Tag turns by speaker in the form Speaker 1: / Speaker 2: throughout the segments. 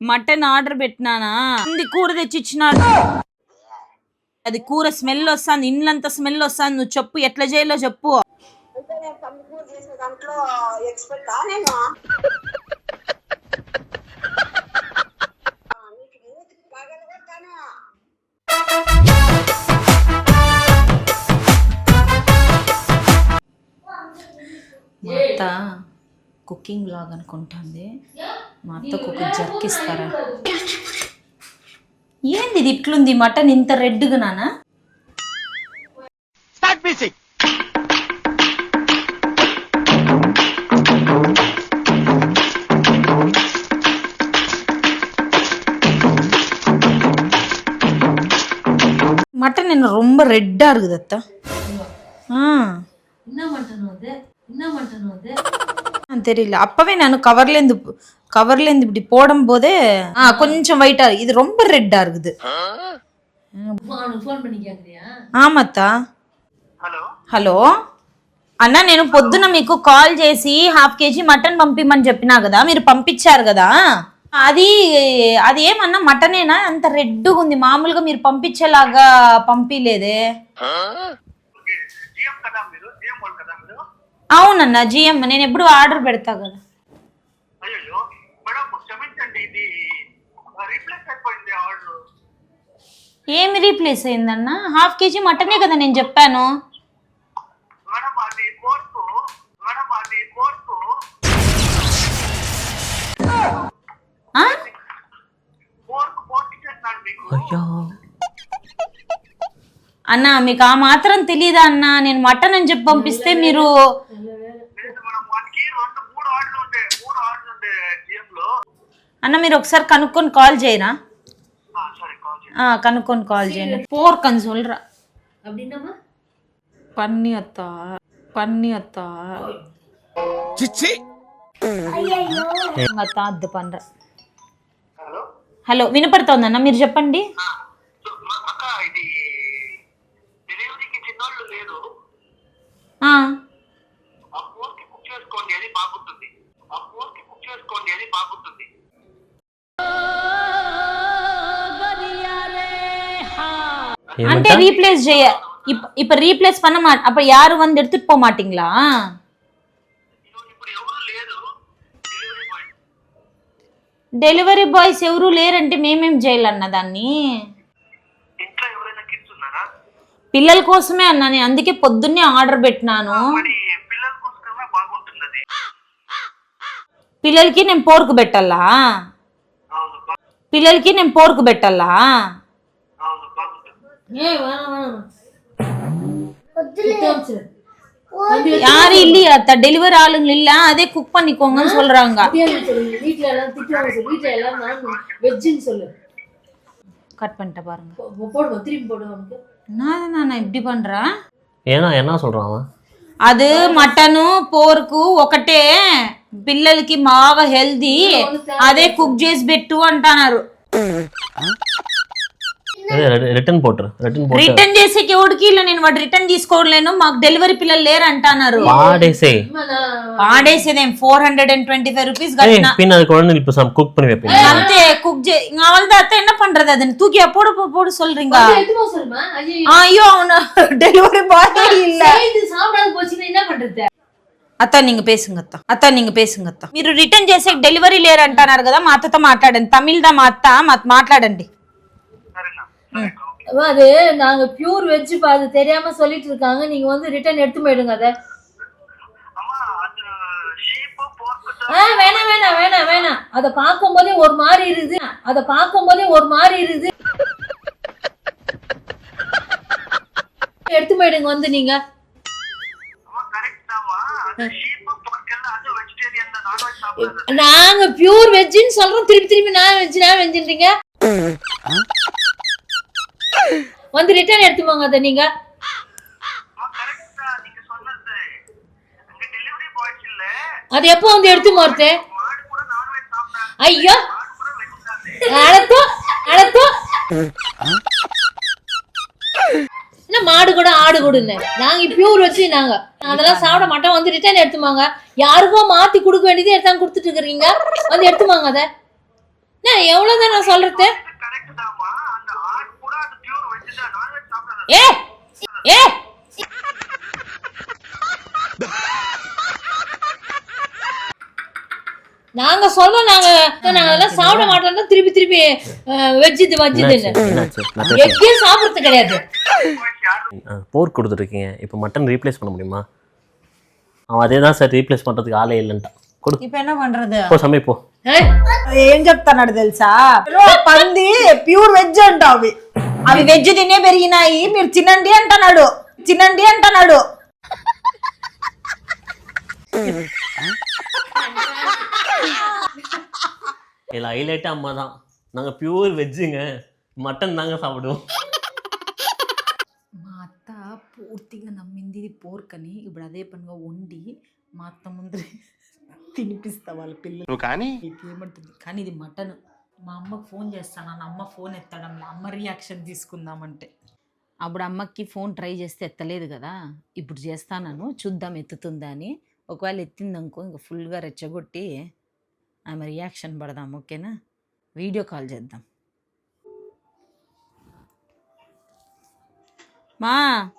Speaker 1: Mutton order పెట్టినానా? ఉంది కూర తెచ్చిచ్చినాడు అది కూర స్మెల్ వస్తుంది ఇండ్లంతా స్మెల్ వస్తుంది. నువ్వు చెప్పు ఎట్లా చేయాలో చెప్పు.
Speaker 2: అంటే
Speaker 1: కుకింగ్ లాగ్ అనుకుంటుంది. మా అత్తకు ఒక జర్క్ ఇస్తారా ఏంది ఇది ఇట్లుంది మటన్ ఇంత రెడ్గా నానా
Speaker 3: Start music.
Speaker 1: மட்டன் என்ன ரொம்ப ரெட்டா இருக்குது அத்தா ஆ
Speaker 4: என்ன மட்டனும் அது என்ன மட்டனும் அது
Speaker 1: ஆ, தெரியல அப்பவே நான் கவர்லேருந்து கவர்லேருந்து இப்படி போடும்போதே ஆ கொஞ்சம் ஒயிட்டா இது ரொம்ப ரெட்டா இருக்குது
Speaker 4: அவனுக்கு ஃபோன் பண்ணி கேக்குறியா
Speaker 1: ఆమత్తా
Speaker 3: హలో
Speaker 1: హలో అన్న నేను పొద్దున మీకు కాల్ చేసి హాఫ్ కేజీ మటన్ పంపిమని చెప్పినా కదా మీరు పంపించారు కదా అది అది ఏమన్నా మటనేనా అంత రెడ్గా ఉంది మామూలుగా మీరు పంపించేలాగా పంపిలేదే అవునన్న జిఎం నేను ఎప్పుడు ఆర్డర్ పెడతా కదా.
Speaker 3: అయ్యో మేడం క్షమించండి ఇది రీప్లేస్ అయిపోయింది ఆర్డర్.
Speaker 1: ఏమి రీప్లేస్ అయిందన్న? హాఫ్ కేజీ మటనే కదా నేను చెప్పాను.
Speaker 3: మేడం అది కోర్సు మేడం అది కోర్సు.
Speaker 1: ఆ?
Speaker 3: కోర్సు పోస్ట్ చేస్తున్నాను మీకు.
Speaker 1: అన్న మీకు ఆ మాత్రం తెలియదా అన్న నేను మటన్ అని చెప్పి పంపిస్తే మీరు
Speaker 3: లేదు మేడం వాటికి రెండు మూడు ఆర్డర్లు ఉండే మూడు ఆర్డర్లు ఉండే జిఎం లో
Speaker 1: అన్న మీరు ఒకసారి కనుక్కొని కాల్ చేయరా
Speaker 3: ఆ, సరే కాల్ చేయండి
Speaker 1: ఆ, కనుక్కొని కాల్ చేయండి పోర్కని சொல்றா
Speaker 4: அப்படின்னம்மா
Speaker 1: పన్ని అత్త పన్ని అత్త అత్త అద్దు పండ్ర
Speaker 3: హలో
Speaker 1: హలో వినపడుతోందన్న మీరు చెప్పండి
Speaker 3: ఆ, సో, మా- అక్క ఇది
Speaker 1: ఆ,
Speaker 3: ఆ ఫోన్ కి బుక్ చేసుకోండి అది బాగుంటుంది ఆ ఫోన్ కి బుక్ చేసుకోండి అది బాగుంటుంది
Speaker 1: అంటే ரீப்ளேஸ் செய்ய இப்ப இப்ப ரீப்ளேஸ் பண்ண மா அப்ப யாரு வந்து எடுத்துட்டு போக மாட்டீங்களா
Speaker 3: ఇప్పుడు ఇప్పుడు ఎవరు లేరు డెలివరీ బాయ్
Speaker 1: డెలివరీ బాయ్స్ ఎవరు లేరంటే మేమేం చేయాలన్న దాన్ని పిల్లల కోసమే అన్నా నేను అందుకే పొద్దున్నే ఆర్డర్ పెట్టినాను
Speaker 3: మరి పిల్లల కోసమే బాగుంటుంది అది
Speaker 1: పిల్లలకి నేను పోర్కు పెట్టాలా
Speaker 3: అవును బా-
Speaker 1: పిల్లలకి నేను పోర్కు పెట్టాలా
Speaker 3: అవును బాగుంటుంది
Speaker 4: ஏய் வேணாம் வேணாம் புத்தமிச்சிரு.
Speaker 1: யாரும் இல்லையா அத்தா டெலிவரி ஆளுங்க இல்ல அதே குக் பண்ணிக்கோங்கன்னு சொல்றாங்க
Speaker 4: புத்தியான்னு சொல்லு. வீட்ல எல்லாம் திட்டுவாங்க சொல்லு. வீட்ல எல்லாம் நான் வெஜ்ஜுன்னு சொல்லு
Speaker 1: கட் பண்ணிட்ட பாருங்க
Speaker 4: போ- போடுமா திரும்பி போடு அவனுக்கு
Speaker 1: என்ன நான் இப்படி பண்றேன்
Speaker 5: ఏనా என்ன சொல்றான் அவன்
Speaker 1: అది మటను పోర్కు ఒకటే పిల్లలకి బాగా హెల్దీ అదే కుక్ చేసి పెట్టు అంటున్నారు
Speaker 5: రిటర్న్ పోటర్ రిటర్న్ పోటర్
Speaker 1: రిటర్న్ చేసేకి ఎవడికి ఇలా నేను వాడు రిటర్న్ తీసుకోలేను మాకు డెలివరీ పిల్లలు లేరు అంటున్నారు పాడేసే పాడేసేదేం four hundred and twenty
Speaker 5: five
Speaker 1: rupees
Speaker 5: பின் அது குழந்தை இப்போ சம் குக் பண்ணி வைப்பீங்க
Speaker 1: அத்தே குக் நான் வந்து அத்தை என்ன பண்றது அது தூக்கி போடு போடு சொல்றீங்க
Speaker 4: ஐயோ
Speaker 1: அவன டெலிவரி பாய் இல்ல
Speaker 4: இது சாப்பிடாத போச்சுன்னா என்ன
Speaker 1: అత్త నీకు పేసుంగత్త అత్త మీరు రిటర్న్ చేసే డెలివరీ లేరు అంటున్నారు కదా మా అత్తతో మాట్లాడండి తమిళదా మా అత్త మాట్లాడండి
Speaker 4: அது நாங்க பியூர் வெஜ் அது தெரியாம சொல்லிட்டு இருக்காங்க. நீங்க வந்து ரிட்டர்ன் எடுத்து போயிடுங்க அத. வேணாம் வேணாம் வேணாம் வேணாம். அத பார்க்கும்போதே ஒரு மாதிரி இருக்கு அத பார்க்கும் ஒரு மாதிரி இருக்குது. எடுத்து போயிடுங்க வந்து நீங்க. நாங்க பியூர் வெஜ்ஜின்னு சொல்றோம். திருப்பி திருப்பி நான் வெஜ் நான் வெஜ்ன்றீங்க வந்து ரிட்டர்ன் எடுத்துவாங்க அதை நீங்க. அது எப்போ வந்து எடுத்து
Speaker 3: சாப்பிடாது
Speaker 4: ஐயோ! அடத்தோ அடத்தோ என்ன மாடு கூட ஆடு கூடன்னு? நாங்க பியூர் வச்சு நாங்க. அதெல்லாம் சாப்பிட மாட்டோம். வந்து ரிட்டர்ன் எடுத்துமாங்க யாருக்கோ மாத்தி கொடுக்க வேண்டியது எடுத்தாங்க கொடுத்துட்டு இருக்கிறீங்க. வந்து எடுத்துமாங்க அதை. நான் எவ்வளவுதான் நான் சொல்றது
Speaker 3: கரெக்ட் தாம்மா அந்த ஆடு கூட அது
Speaker 1: ஏ! ஏ!
Speaker 4: நாங்க சொல்றோம் நாங்க நாங்க எல்லாம் சாப்பிட மாட்டோம்னா திருப்பி திருப்பி வெஜ்ஜிது வஜ்ஜிதுன்னு. எங்கேயும் சாப்பிடுறது கிடையாது.
Speaker 5: போர் கொடுத்துருக்கீங்க இப்போ மட்டன் ரீப்ளேஸ் பண்ண முடியுமா? அவன் அதே தான் சார் ரீப்ளேஸ் பண்றதுக்கு ஆளே இல்லைன்ட்டான். கொடு.
Speaker 1: இப்போ என்ன பண்ணுறது
Speaker 5: போ சமைப்போ
Speaker 1: ఏం చెప్తున్నాడు తెలుసా
Speaker 6: పంది ప్యూర్ వెజ్ అంటావు అవి
Speaker 1: అవి వెజ్ తినే పెరిగినాయి మీరు తినండి అంటున్నాడు తినండి అంటున్నాడు
Speaker 5: இதில் ஹைலைட்டே அம்மா தான் நாங்கள் பியூர் வெஜ்ஜுங்க மட்டன் தாங்க சாப்பிடுவோம்
Speaker 1: మా అత్త పూర్తిగా నమ్మింది ఇది పోర్కని ఇప్పుడు అదే పనిగా వండి మా అత్త ముందు తినిపిస్తా వాళ్ళ పిల్లలు
Speaker 7: నువ్వు కానీ
Speaker 1: ఏమంటుంది కానీ ఇది మటన్ మా అమ్మకు ఫోన్ చేస్తాను నా అమ్మ ఫోన్ ఎత్తడం. అమ్మ రియాక్షన్ తీసుకుందామంటే. అప్పుడు అమ్మకి ఫోన్ ట్రై చేస్తే ఎత్తలేదు కదా. ఇప్పుడు చేస్తాను చూద్దాం ఎత్తుతుందా అని. ఒకవేళ ఎత్తిందనుకో ఇంకా ఫుల్గా రెచ్చగొట్టి ఆమె రియాక్షన్ పడదాం ఓకేనా? వీడియో కాల్ చేద్దాం. మా!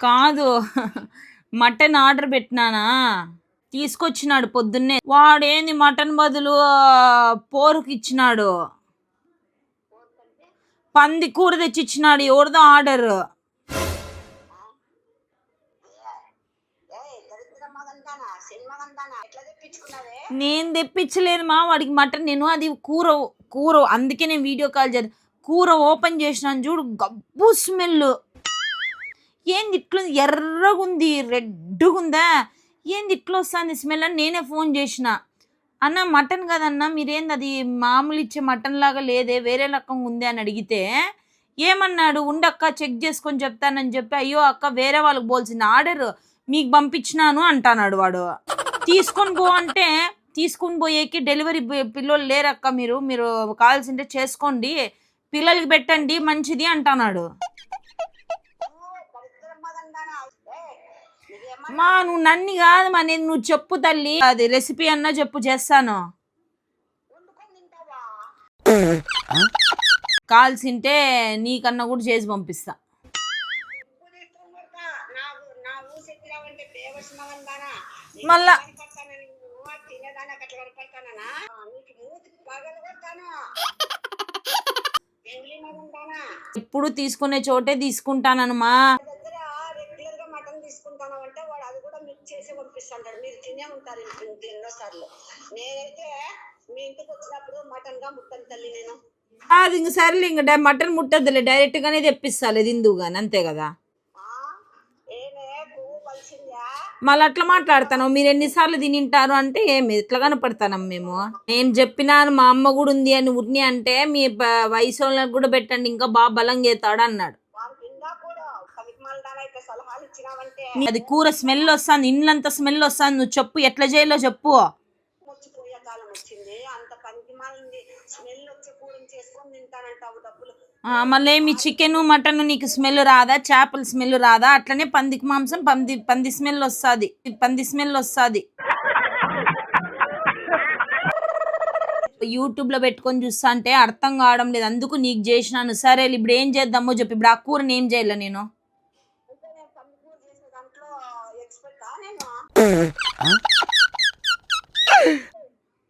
Speaker 1: కాదు మటన్ ఆర్డర్ పెట్టినానా? తీసుకొచ్చినాడు పొద్దున్నే. వాడేంది మటన్ బదులు పోరుకి పోరుకు ఇచ్చినాడు పంది కూర తెచ్చిచ్చినాడు ఎవరిదో ఆర్డర్. నేను తెప్పించలేదు మా వాడికి మటన్ నేను అది కూర కూర అందుకే నేను వీడియో కాల్ చేద్దాం కూర ఓపెన్ చేసినాను చూడు గబ్బు స్మెల్ ఏంది ఇట్లుంది? ఎర్రగుంది రెడ్గా ఉందా ఏంది ఇట్లా వస్తుంది స్మెల్ అని నేనే ఫోన్ చేసిన. అన్న మటన్ కదన్నా మీరేంది అది మామూలు ఇచ్చే మటన్ లాగా లేదే వేరే రకంగా ఉంది అని అడిగితే ఏమన్నాడు? ఉండక్క చెక్ చేసుకొని చెప్తానని చెప్పి అయ్యో అక్క వేరే వాళ్ళకి పోల్సిన ఆర్డర్ మీకు పంపించినాను అంటానాడు వాడు. తీసుకొని పో అంటే తీసుకొని పోయేకి డెలివరీ పిల్లలు లేరక్క మీరు మీరు కావాల్సింటే చేసుకోండి పిల్లలకి పెట్టండి మంచిది అంటున్నాడు. మా నువ్వు నన్ను కాదు మా నేను నువ్వు చెప్పు తల్లి. అది రెసిపీ అన్నా చెప్పు చేస్తాను. కాల్సింటే నీకన్నా కూడా చేసి పంపిస్తా. మళ్ళా ఇప్పుడు తీసుకునే చోటే తీసుకుంటానమ్మా
Speaker 2: దగ్గర రెగ్యులర్గా మటన్ తీసుకుంటాను అంటే వాడు అది కూడా మిక్స్ చేసి పంపిస్తుంటాడు. మీరు తినే ఉంటారు ఇంత ఎన్నోసార్లు నేనైతే మీ ఇంటికి వచ్చినప్పుడు మటన్గా ముట్టను తల్లి నేను.
Speaker 1: అది ఇంక సరేలే ఇంక మటన్ ముట్టద్దులే. డైరెక్ట్ గానే తెప్పిస్తాలే కానీ అంతే కదా? మళ్ళీ అట్లా మాట్లాడతాను మీరు ఎన్నిసార్లు తినింటారు అంటే ఏమి? ఎట్లా కనపడతానం మేము? నేను చెప్పినాను మా అమ్మ కూడా ఉంది అని ఉర్ని అంటే మీ వయసు వాళ్ళకి కూడా పెట్టండి ఇంకా బాగా బలం చేస్తాడు అన్నాడు
Speaker 2: వారికి ఇందా కూడా పనికిమాలదానా ఇట్లా సలహాలు ఇచ్చినావంటే
Speaker 1: అది కూర స్మెల్ వస్తుంది ఇండ్లంతా స్మెల్ వస్తుంది నువ్వు చెప్పు ఎట్లా చేయాలో చెప్పు. మళ్ళీ మీ చికెన్ మటన్ నీకు స్మెల్ రాదా? చేపల స్మెల్ రాదా? అట్లనే పందికి మాంసం పంది పంది స్మెల్ వస్తుంది. పంది స్మెల్ వస్తుంది. యూట్యూబ్లో పెట్టుకొని చూస్తా అంటే అర్థం కావడం లేదు. అందుకు నీకు చేసినాను. సరే ఇప్పుడు ఏం చేద్దామో చెప్పి. ఇప్పుడు ఆ కూరని ఏం చేయాలి నేను
Speaker 2: అంటే నేను కందికూర చేసే దాంట్లో ఎక్స్పర్ట్ నేను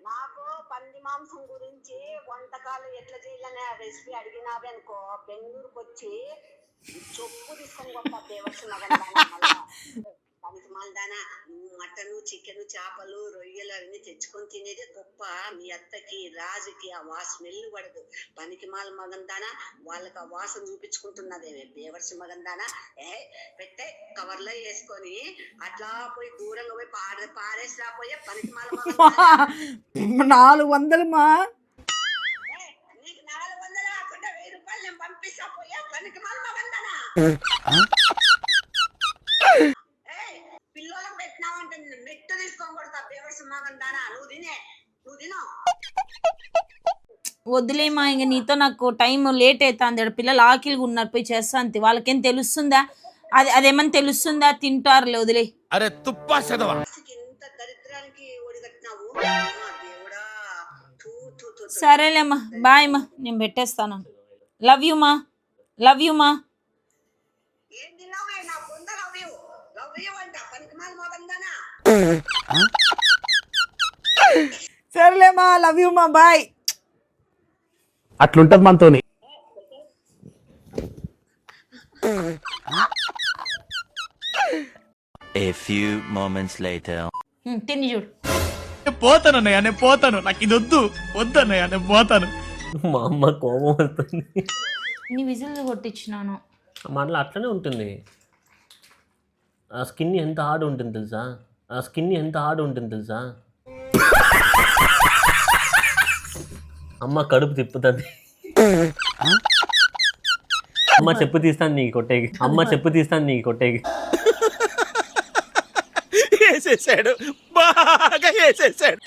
Speaker 2: నాకు పంది మాంసం గురించి వంటకాలు ఎట్లా చేయాలనే రెసిపీ అడిగినావే అనుకో. బెంగళూరుకి వచ్చి చొప్పు తీసుకొని గొప్ప దేవర్స్ పనికి మటను చికెన్ చేపలు రొయ్యలు అవన్నీ తెచ్చుకొని తినేది గొప్ప. మీ అత్తకి రాజుకి ఆ వా స్మెల్ పడదు. పనికి మాల మగందానా వాళ్ళకి ఆ వాసన చూపించుకుంటున్నదేమే బేవర్స్ మగందానా? ఏ పెట్టే కవర్లో వేసుకొని అట్లా పోయి దూరంగా పోయి పాడే పారేసి రాపోయే పనికి మాల మగందానా?
Speaker 6: నాలుగు వందలు మా.
Speaker 2: నీకు నాలుగు వందలు కాకుండా వెయ్యి రూపాయలు నేను పంపిస్తా పోయా? పనికి మాల మగందానా ఏయ్, పిల్లోలకు పెట్టినావంటే నేను మెట్టు తీసుకొని కొడతా బేవర్స్ మగందానా నువ్వు తినే నువ్వు తినో
Speaker 1: వదిలేమా ఇంక నీతో నాకు టైం లేట్ అవుతుంది పిల్లలు ఆకిలిగా ఉన్నారు పోయి చేస్తా అంతే. వాళ్ళకేం తెలుస్తుందా? అది అదేమని తెలుస్తుందా? తింటారులే వదిలే.
Speaker 7: అరే తుప్పా చదవా?
Speaker 2: అమ్మా
Speaker 1: సరేలేమ్మా బాయ్ మా నేను పెట్టేస్తాను. లవ్ యూ మా లవ్ యూ మా.
Speaker 2: ఏం తిన్నావే నా పొంద లవ్ యూ లవ్ యూ అంట పనికి మాల మొదంగానా
Speaker 6: సరేలేమా లవ్ యూ మా బాయ్.
Speaker 7: అట్లుంటది మనతోని.
Speaker 8: A few moments later.
Speaker 1: తిని చూడు.
Speaker 9: పోతాను అన్నయ్య నేను పోతాను. నాకు ఇది వద్దు. వద్దు అన్నయ్య నేను పోతాను.
Speaker 5: మా అమ్మ కోపం వస్తుంది.
Speaker 1: ఇన్ని విజిల్స్ కొట్టించినాను.
Speaker 5: మనలో అట్లనే ఉంటుంది. ఆ స్కిన్ ఎంత హార్డ్ ఉంటుంది తెలుసా? ఆ స్కిన్ ఎంత హార్డ్ ఉంటుంది తెలుసా? అమ్మ కడుపు తిప్పుతుంది. అమ్మ చెప్పు తీస్తాను నీ కొట్టేకి. అమ్మ చెప్పు తీస్తాను నీ కొట్టేకి.
Speaker 9: వేసేసాడు బాగా వేసేసాడు